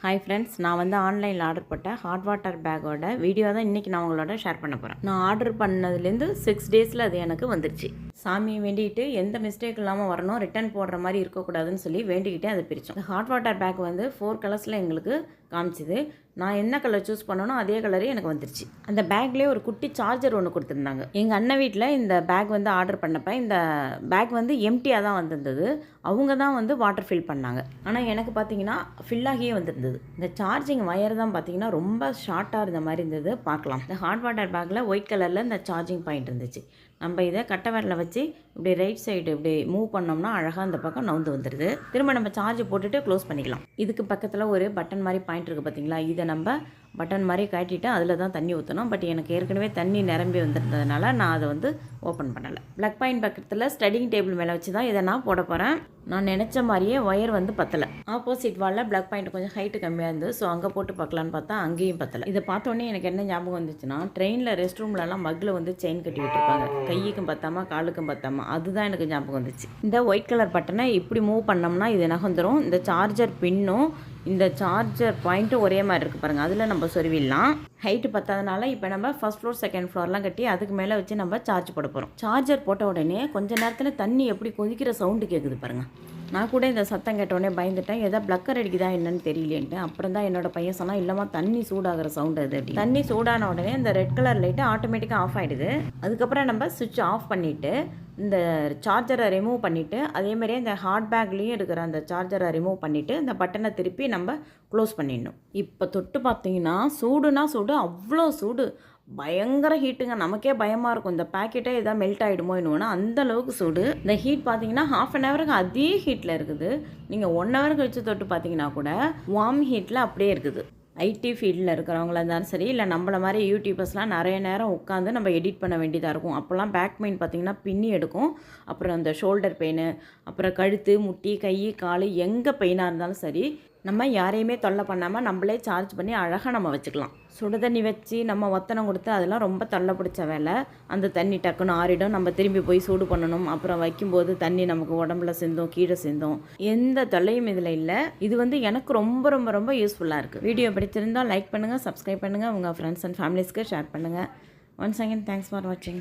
Hi friends நான் வந்து ஆன்லைனில் ஆர்டர் போட்ட ஹாட் வாட்டர் பேக்கோட வீடியோ தான் இன்றைக்கி நான் உங்களோட ஷேர் பண்ண போகிறேன் நான் ஆர்டர் பண்ணதுலேருந்து சிக்ஸ் டேஸில் அது எனக்கு வந்துருச்சு. சாமியை வேண்டிக்கிட்டு எந்த மிஸ்டேக் இல்லாமல் வரணும் ரிட்டர்ன் போடுற மாதிரி இருக்கக்கூடாதுன்னு சொல்லி வேண்டிக்கிட்டே அதை பிரித்தோம் இந்த ஹாட் வாட்டர் பேக் வந்து ஃபோர் கலர்ஸில் எங்களுக்கு காமிச்சிது. நான் என்ன கலர் சூஸ் பண்ணனோ அதே கலரே எனக்கு வந்துருச்சு. அந்த பேக்லேயே ஒரு குட்டி சார்ஜர் ஒன்று கொடுத்துருந்தாங்க. எங்கள் அண்ணன் வீட்டில் இந்த பேக் வந்து ஆர்டர் பண்ணப்ப இந்த பேக் வந்து எம்டியாக தான் வந்திருந்தது. அவங்க தான் வந்து வாட்டர் ஃபில் பண்ணாங்க. ஆனால் எனக்கு பார்த்தீங்கன்னா ஃபில் ஆகியே வந்திருந்தது. இந்த சார்ஜிங் ஒயர் தான் பார்த்தீங்கன்னா ரொம்ப ஷார்ட்டாக இருந்த மாதிரி இருந்தது. பார்க்கலாம். இந்த ஹாட் வாட்டர் பேக்கில் ஒயிட் கலரில் இந்த சார்ஜிங் பாயிண்ட் இருந்துச்சு. நம்ம இதை கட்டை விரல வச்சு இப்படி ரைட் சைடு இப்படி மூவ் பண்ணோம்னா அழகாக அந்த பக்கம் நவுந்து வந்துடுது திரும்ப நம்ம சார்ஜ் போட்டுட்டு க்ளோஸ் பண்ணிக்கலாம். இதுக்கு பக்கத்தில் ஒரு பட்டன் மாதிரி பாயிண்ட் இருக்குது பார்த்தீங்களா இதை நம்ம பட்டன் மாதிரி காட்டிட்டு அதில் தான் தண்ணி ஊற்றணும் பட் எனக்கு ஏற்கனவே தண்ணி நிரம்பி வந்திருந்ததுனால நான் அதை வந்து ஓப்பன் பண்ணலை. ப்ளக் பாயிண்ட் பக்கத்தில் ஸ்டடிங் டேபிள் மேலே வச்சு தான் இதை நான் போட போகிறேன் நான் நினச்ச மாதிரியே ஒயர் வந்து பத்தலை. ஆப்போசிட் வாலில் ப்ளக் பாயிண்ட் கொஞ்சம் ஹைட்டு கம்மியாக இருந்தது. ஸோ அங்கே போட்டு பார்க்கலான்னு பார்த்தா அங்கேயும் பத்தலை. இதை பார்த்தோன்னே எனக்கு என்ன ஞாபகம் வந்துச்சுன்னா ட்ரெயினில் ரெஸ்ட் ரூம்லலாம் மக்கில் வந்து செயின் கட்டி விட்டுருப்பாங்க. கைக்கும் பத்தாமா காலுக்கும் பத்தாமா. அதுதான் எனக்கு ஞாபகம் வந்துச்சு. இந்த ஒயிட் கலர் பட்டனை இப்படி மூவ் பண்ணோம்னா இது நகர்ந்துடும் இந்த சார்ஜர் பின்னும் இந்த சார்ஜர் பாயிண்ட்டும் ஒரே மாதிரி இருக்குது பாருங்கள் அதில் நம்ம சொருவிடலாம். ஹைட்டு பத்தாதனால இப்போ நம்ம ஃபஸ்ட் ஃப்ளோர் செகண்ட் ஃப்ளோர்லாம் கட்டி அதுக்கு மேலே வச்சு நம்ம சார்ஜ் போட போகிறோம் சார்ஜர் போட்ட உடனே கொஞ்ச நேரத்தில் தண்ணி எப்படி கொதிக்கிற சவுண்டு கேட்குது பாருங்கள் நான் கூட இந்த சத்தம் கேட்டோடனே பயந்துட்டேன். ஏதோ ப்ளக்கர் அடிக்குதா என்னன்னு தெரியலேன்ட்டு. அப்புறம் தான் என்னோட பையன் சொன்னால் இல்லாமல் தண்ணி சூடாகிற சவுண்டு அது அப்படி தண்ணி சூடான உடனே இந்த ரெட் கலர் லைட்டு ஆட்டோமேட்டிக்காக ஆஃப் ஆகிடுது அதுக்கப்புறம் நம்ம சுவிட்ச் ஆஃப் பண்ணிவிட்டு இந்த சார்ஜரை ரிமூவ் பண்ணிவிட்டு அதேமாதிரியே இந்த ஹாட் பேக்லேயும் இருக்கிற அந்த சார்ஜரை ரிமூவ் பண்ணிவிட்டு இந்த பட்டனை திருப்பி நம்ம க்ளோஸ் பண்ணிடணும். இப்போ தொட்டு பார்த்தீங்கன்னா சூடுனா சூடு அவ்வளோ சூடு. பயங்கர ஹீட்டுங்க நமக்கே பயமாக இருக்கும். இந்த பேக்கெட்டே எதாவது மெல்ட் ஆகிடுமோ என்னோன்னா அந்த அளவுக்கு சூடு. இந்த ஹீட் பார்த்தீங்கன்னா ஹாஃப் அன் ஹவருக்கு அதே ஹீட்டில் இருக்குது. நீங்கள் ஒன் ஹவர் கழிச்சு தொட்டு பார்த்தீங்கன்னா கூட வார்ம் ஹீட்டில் அப்படியே இருக்குது. ஐடி ஃபீல்டில் இருக்கிறவங்களா இருந்தாலும் சரி இல்லை நம்மள மாதிரி யூடியூபர்ஸ்லாம் நிறைய நேரம் உட்காந்து நம்ம எடிட் பண்ண வேண்டியதாக இருக்கும். அப்போல்லாம் பேக் பெயின் பார்த்திங்கன்னா பின்னி எடுக்கும். அப்புறம் அந்த ஷோல்டர் பெயின் அப்புறம் கழுத்து முட்டி கை கால் எங்கே பெயினாக இருந்தாலும் சரி நம்ம யாரையுமே தொல்லை பண்ணாமல் நம்மளே சார்ஜ் பண்ணி அழகாக நம்ம வச்சுக்கலாம். சுடு தண்ணி வச்சு நம்ம ஒத்தனை கொடுத்து அதெல்லாம் ரொம்ப தொல்லை பிடிச்ச வேலை. அந்த தண்ணி டக்குன்னு ஆறிடும். நம்ம திரும்பி போய் சூடு பண்ணணும். அப்புறம் வைக்கும்போது தண்ணி நமக்கு உடம்புல சிந்தும் கீழே சிந்தும். எந்த தொல்லையும் இதில் இல்லை. இது வந்து எனக்கு ரொம்ப ரொம்ப ரொம்ப யூஸ்ஃபுல்லாக இருக்குது வீடியோ பிடிச்சிருந்தால் லைக் பண்ணுங்கள் சப்ஸ்கிரைப் பண்ணுங்கள் உங்கள் ஃப்ரெண்ட்ஸ் அண்ட் ஃபேமிலிஸ்க்கு ஷேர் பண்ணுங்கள் ஒன்ஸ் அகேன் தேங்க்ஸ் ஃபார் வாட்சிங்